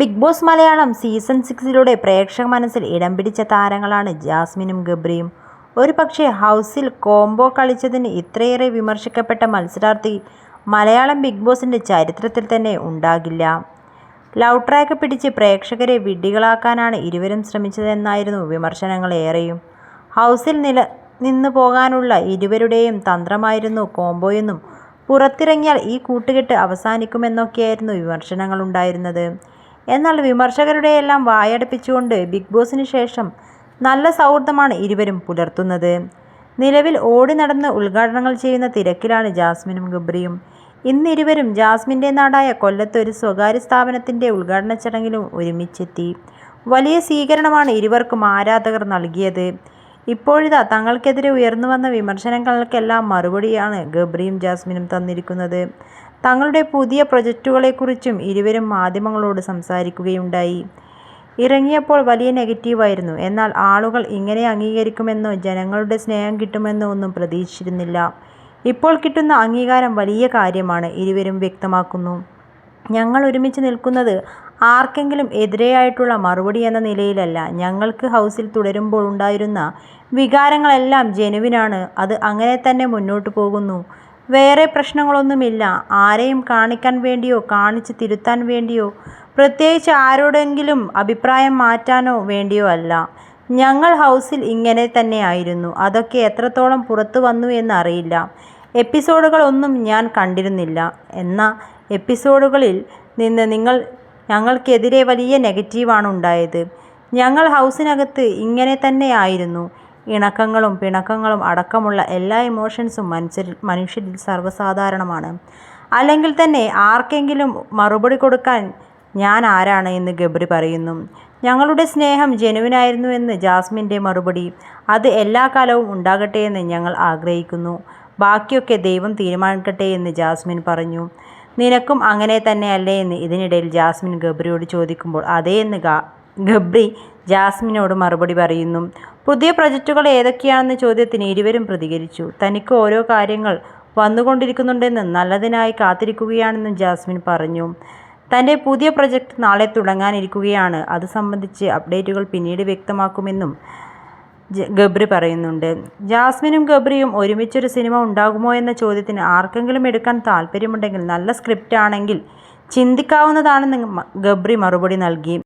Big boss Malayalam season സിക്സിലൂടെ പ്രേക്ഷക മനസ്സിൽ ഇടം പിടിച്ച താരങ്ങളാണ് ജാസ്മിനും ഗബ്രിയും. ഒരു പക്ഷേ ഹൗസിൽ കോംബോ കളിച്ചതിന് ഇത്രയേറെ വിമർശിക്കപ്പെട്ട മത്സരാർത്ഥി മലയാളം ബിഗ് ബോസിന്റെ ചരിത്രത്തിൽ തന്നെ ഉണ്ടാകില്ല. ലവ് ട്രാക്ക് പിടിച്ച് പ്രേക്ഷകരെ വിഡ്ഢികളാക്കാനാണ് ഇരുവരും ശ്രമിച്ചതെന്നായിരുന്നു വിമർശനങ്ങളേറെയും. ഹൗസിൽ നില നിന്നു പോകാനുള്ള ഇരുവരുടെയും തന്ത്രമായിരുന്നു കോംബോയെന്നും പുറത്തിറങ്ങിയാൽ ഈ കൂട്ടുകെട്ട് അവസാനിക്കുമെന്നൊക്കെയായിരുന്നു വിമർശനങ്ങളുണ്ടായിരുന്നത്. എന്നാൽ വിമർശകരുടെയെല്ലാം വായടപ്പിച്ചുകൊണ്ട് ബിഗ് ബോസിന് ശേഷം നല്ല സൗഹൃദമാണ് ഇരുവരും പുലർത്തുന്നത്. നിലവിൽ ഓടി നടന്ന് ഉദ്ഘാടനങ്ങൾ ചെയ്യുന്ന തിരക്കിലാണ് ജാസ്മിനും ഗബ്രിയും. ഇന്നിരുവരും ജാസ്മിന്റെ നാടായ കൊല്ലത്ത് ഒരു സ്വകാര്യ സ്ഥാപനത്തിന്റെ ഉദ്ഘാടന ചടങ്ങിലും ഒരുമിച്ചെത്തി. വലിയ സ്വീകരണമാണ് ഇരുവർക്കും ആരാധകർ നൽകിയത്. ഇപ്പോഴിതാ തങ്ങൾക്കെതിരെ ഉയർന്നു വന്ന വിമർശനങ്ങൾക്കെല്ലാം മറുപടിയാണ് ഗബ്രിയും ജാസ്മിനും തന്നിരിക്കുന്നത്. തങ്ങളുടെ പുതിയ പ്രൊജക്റ്റുകളെക്കുറിച്ചും ഇരുവരും മാധ്യമങ്ങളോട് സംസാരിക്കുകയുണ്ടായി. ഇറങ്ങിയപ്പോൾ വലിയ നെഗറ്റീവായിരുന്നു എന്നാൽ ആളുകൾ ഇങ്ങനെ അംഗീകരിക്കുമെന്നോ ജനങ്ങളുടെ സ്നേഹം കിട്ടുമെന്നോ ഒന്നും പ്രതീക്ഷിച്ചിരുന്നില്ല. ഇപ്പോൾ കിട്ടുന്ന അംഗീകാരം വലിയ കാര്യമാണ് ഇരുവരും വ്യക്തമാക്കുന്നു. ഞങ്ങൾ ഒരുമിച്ച് നിൽക്കുന്നത് ആർക്കെങ്കിലും എതിരെയായിട്ടുള്ള മറുപടി എന്ന നിലയിലല്ല. ഞങ്ങൾക്ക് ഹൗസിൽ തുടരുമ്പോൾ ഉണ്ടായിരുന്ന വികാരങ്ങളെല്ലാം ജനുവിനാണ്. അത് അങ്ങനെ തന്നെ മുന്നോട്ട് പോകുന്നു. വേറെ പ്രശ്നങ്ങളൊന്നുമില്ല. ആരെയും കാണിക്കാൻ വേണ്ടിയോ കാണിച്ച് തിരുത്താൻ വേണ്ടിയോ പ്രത്യേകിച്ച് ആരോടെങ്കിലും അഭിപ്രായം മാറ്റാനോ വേണ്ടിയോ അല്ല. ഞങ്ങൾ ഹൗസിൽ ഇങ്ങനെ തന്നെയായിരുന്നു അതൊക്കെ എത്രത്തോളം പുറത്തു വന്നു എന്ന് എന്നറിയില്ല എപ്പിസോഡുകളൊന്നും ഞാൻ കണ്ടിരുന്നില്ല. എന്ന എപ്പിസോഡുകളിൽ നിന്ന് നിങ്ങൾ ഞങ്ങൾക്കെതിരെ വലിയ നെഗറ്റീവാണ് ഉണ്ടായത്. ഞങ്ങൾ ഹൗസിനകത്ത് ഇങ്ങനെ തന്നെയായിരുന്നു ഇണക്കങ്ങളും പിണക്കങ്ങളും അടക്കമുള്ള എല്ലാ ഇമോഷൻസും മനുഷ്യരിൽ മനുഷ്യരിൽ സർവസാധാരണമാണ്. അല്ലെങ്കിൽ തന്നെ ആർക്കെങ്കിലും മറുപടി കൊടുക്കാൻ ഞാൻ ആരാണ് എന്ന് ഗബ്രി പറയുന്നു. ഞങ്ങളുടെ സ്നേഹം ജനുവിനായിരുന്നുവെന്ന് ജാസ്മിന്റെ മറുപടി. അത് എല്ലാ കാലവും ഉണ്ടാകട്ടെ എന്ന് ഞങ്ങൾ ആഗ്രഹിക്കുന്നു. ബാക്കിയൊക്കെ ദൈവം തീരുമാനിക്കട്ടെ എന്ന് ജാസ്മിൻ പറഞ്ഞു. നിനക്കും അങ്ങനെ തന്നെയല്ലേ എന്ന് ഇതിനിടയിൽ ജാസ്മിൻ ഗബ്രിയോട് ചോദിക്കുമ്പോൾ അതേ എന്ന് ഗബ്രി ജാസ്മിനോട് മറുപടി പറയുന്നു. പുതിയ പ്രൊജക്റ്റുകൾ ഏതൊക്കെയാണെന്ന ചോദ്യത്തിന് ഇരുവരും പ്രതികരിച്ചു. തനിക്ക് ഓരോ കാര്യങ്ങൾ വന്നുകൊണ്ടിരിക്കുന്നുണ്ടെന്നും നല്ലതിനായി കാത്തിരിക്കുകയാണെന്നും ജാസ്മിൻ പറഞ്ഞു. തന്റെ പുതിയ പ്രൊജക്റ്റ് നാളെ തുടങ്ങാനിരിക്കുകയാണ്. അത് സംബന്ധിച്ച് അപ്ഡേറ്റുകൾ പിന്നീട് വ്യക്തമാക്കുമെന്നും ഗബ്രി പറയുന്നുണ്ട്. ജാസ്മിനും ഗബ്രിയും ഒരുമിച്ചൊരു സിനിമ ഉണ്ടാകുമോ എന്ന ചോദ്യത്തിന് ആർക്കെങ്കിലും എടുക്കാൻ താല്പര്യമുണ്ടെങ്കിൽ നല്ല സ്ക്രിപ്റ്റ് ആണെങ്കിൽ ചിന്തിക്കാവുന്നതാണെന്ന് ഗബ്രി മറുപടി നൽകി.